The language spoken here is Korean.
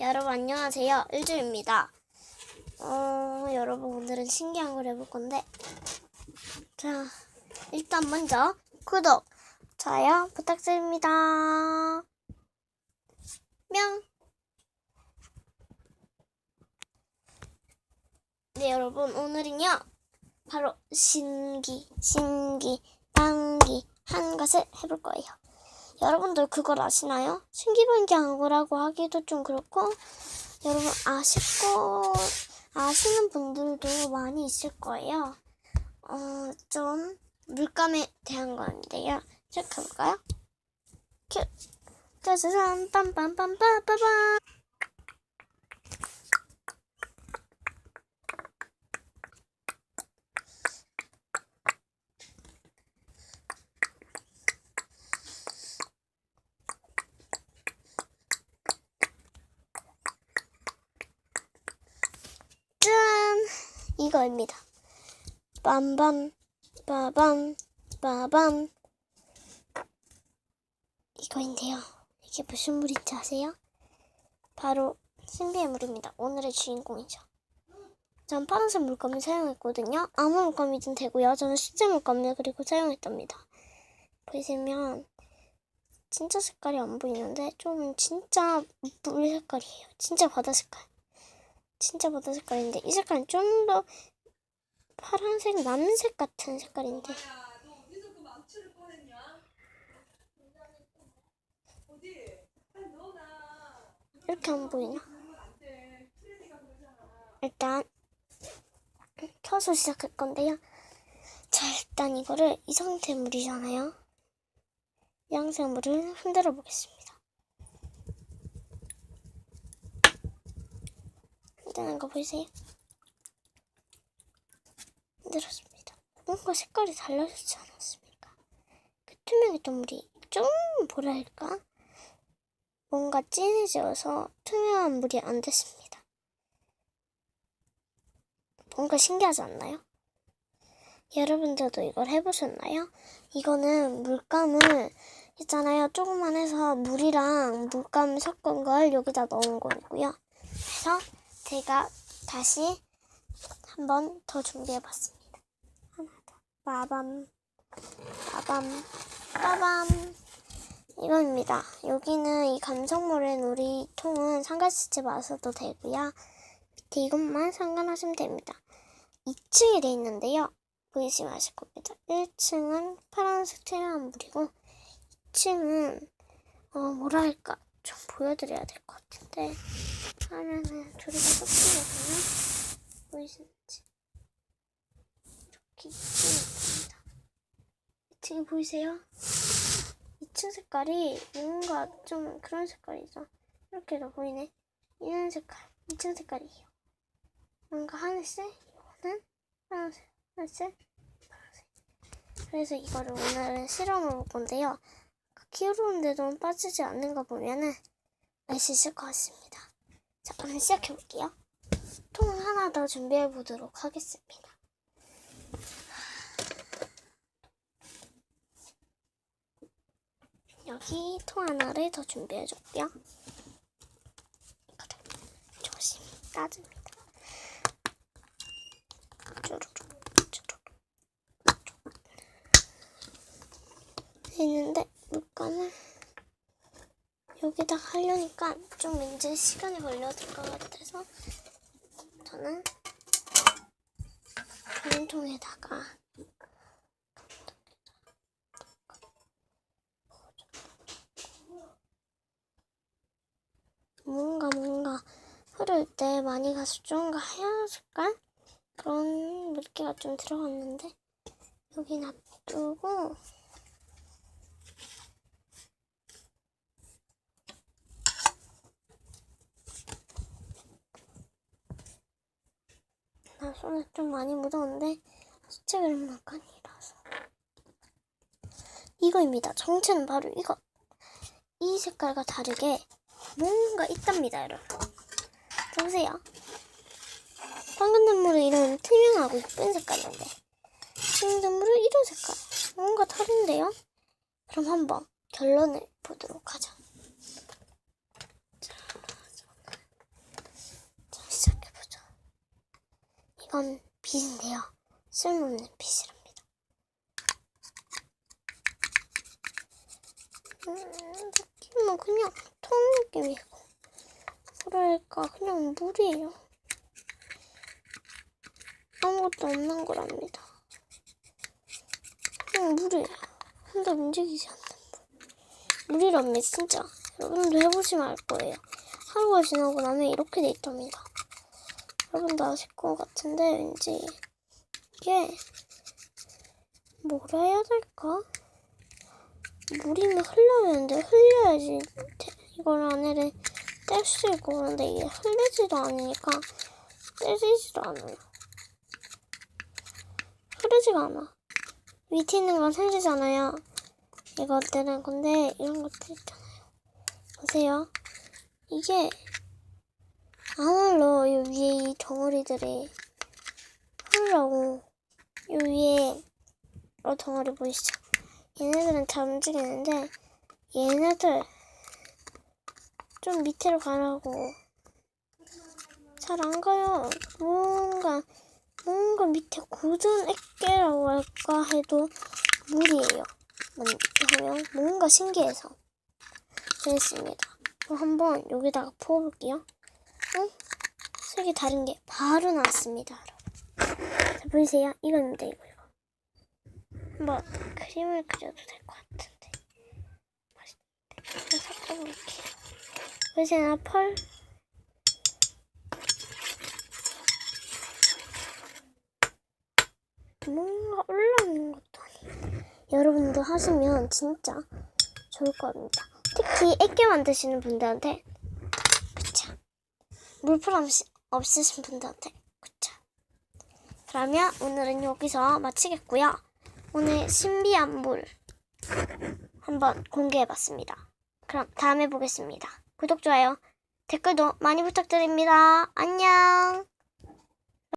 여러분 안녕하세요. 일주입니다. 어, 여러분 오늘은 신기한 걸 해볼 건데 자, 일단 먼저 구독, 좋아요 부탁드립니다. 명. 네, 여러분 오늘은요. 바로 신기, 신기, 방기 한 것을 해볼 거예요. 여러분들 그걸 아시나요? 신기방기한 거라고 하기도 좀 그렇고 여러분 아쉽고 아시는 분들도 많이 있을 거예요. 어, 좀 물감에 대한 건데요. 시작해볼까요? 큐! 짜자잔 빰빰빰빰빰빰 이거입니다. 빰빰, 빠밤, 빠밤. 이거인데요. 이게 무슨 물인지 아세요? 바로 신비의 물입니다. 오늘의 주인공이죠. 전 파란색 물감을 사용했거든요. 아무 물감이든 되고요. 저는 실제 물감을 그리고 사용했답니다. 보시면 진짜 색깔이 안 보이는데 좀 진짜 물 색깔이에요. 진짜 바다 색깔. 진짜 바다 색깔인데 이 색깔은 좀 더 파란색 남색 같은 색깔인데. 이렇게 안 그러잖아. 일단 켜서 시작할 건데요. 자 일단 이거를 이 상태 물이잖아요. 양색 물을 흔들어 보겠습니다. 흔드는 거 보이세요? 흔들었습니다. 뭔가 색깔이 달라지지 않았습니까? 그 투명했던 물이 좀 뭐랄까? 뭔가 진해져서 투명한 물이 안 됐습니다. 뭔가 신기하지 않나요? 여러분들도 이걸 해보셨나요? 이거는 물감을 있잖아요. 조금만 해서 물이랑 물감 섞은 걸 여기다 넣은 거고요. 그래서 제가 다시 한 번 더 준비해봤습니다. 하나 더. 빠밤, 빠밤, 빠밤. 이겁니다. 여기는 이 감성물의 놀이통은 상가 쓰지 마셔도 되고요. 밑에 이것만 상관하시면 됩니다. 2층에 돼 있는데요. 보이시면 아실 겁니다. 1층은 파란색 투명한 물이고 2층은 어 뭐랄까 좀 보여드려야 될 것 같은데 하면은 다 섞이거든요. 보이시는지 이렇게 2층에 있습니다. 2층이 보이세요? 2층 색깔이 뭔가 좀 그런 색깔이죠. 이렇게도 보이네. 이런 색깔, 2층 색깔이에요. 뭔가 하늘색, 이거는 파란색, 하늘색, 파란색. 그래서 이거를 오늘은 실험해 볼 건데요. 키우는데도 빠지지 않는 거 보면은 알 수 있을 것 같습니다. 자, 그럼 시작해 볼게요. 통 하나 더 준비해 보도록 하겠습니다. 여기 통 하나를 더 준비해. 이거를 조심히 따줍니다. 쭈루룩, 쭈루룩. 했는데 물감을 여기다 하려니까 좀 왠지 시간이 걸려들 것 같아서 저는 다른 통에다가 뭔가 뭔가 흐를 때 많이 가서 좀 하얀 색깔 그런 물기가 좀 들어갔는데 여기 놔두고 나 손에 좀 많이 묻었는데 수채 그림만간이라서 이거입니다. 정체는 바로 이거. 이 색깔과 다르게 뭔가 있답니다, 여러분. 보세요. 황금 눈물은 이런 투명하고 예쁜 색깔인데 지금 눈물은 이런 색깔. 뭔가 다른데요? 그럼 한번 결론을 보도록 하죠. 자, 저는 이건 빛인데요. 쓸모없는 빛이랍니다. 음, 느낌은 그냥 통 느낌이고 뭐랄까 그냥 물이에요. 아무것도 없는 거랍니다. 그냥 물이에요. 혼자 움직이지 않는 물. 물이랍니다 진짜. 여러분도 해보시면 알 거예요. 하루가 지나고 나면 이렇게 돼 있답니다. 여러분도 아실 것 같은데 왠지 이게 뭐라 해야 될까? 물이면 흘러야 되는데 흘려야지 대- 이걸 안에를 뗄 수 있고 그런데 이게 흘리지도 않으니까 떼지지도 않아요. 흐르지가 않아. 밑에 있는 건 흐르잖아요. 이것들은 근데 이런 것들 있잖아요. 보세요. 이게 안 흘러. 이 위에 이 덩어리들이 흐르라고. 이 위에 어 덩어리 보이시죠? 얘네들은 잘 움직이는데 얘네들 좀 밑으로 가라고 잘 안 가요. 뭔가 뭔가 밑에 굳은 액계라고 할까 해도 물이에요. 하면 뭔가 신기해서 그랬습니다. 그럼 한번 여기다가 부어볼게요. 응? 색이 다른 게 바로 나왔습니다. 여러분. 자, 보이세요? 이겁니다. 이거 이거. 한번 그림을 그려도 될 것 같은데. 맛있는데. 섞어볼게요. 보이세요? 펄. 뭔가 올라오는 것도 아니고. 여러분도 하시면 진짜 좋을 겁니다. 특히 액게 만드시는 분들한테. 물풀 없이, 없으신 분들한테 그쵸. 그러면 오늘은 여기서 마치겠고요. 오늘 신비한 물 한번 공개해봤습니다. 그럼 다음에 보겠습니다. 구독, 좋아요, 댓글도 많이 부탁드립니다. 안녕!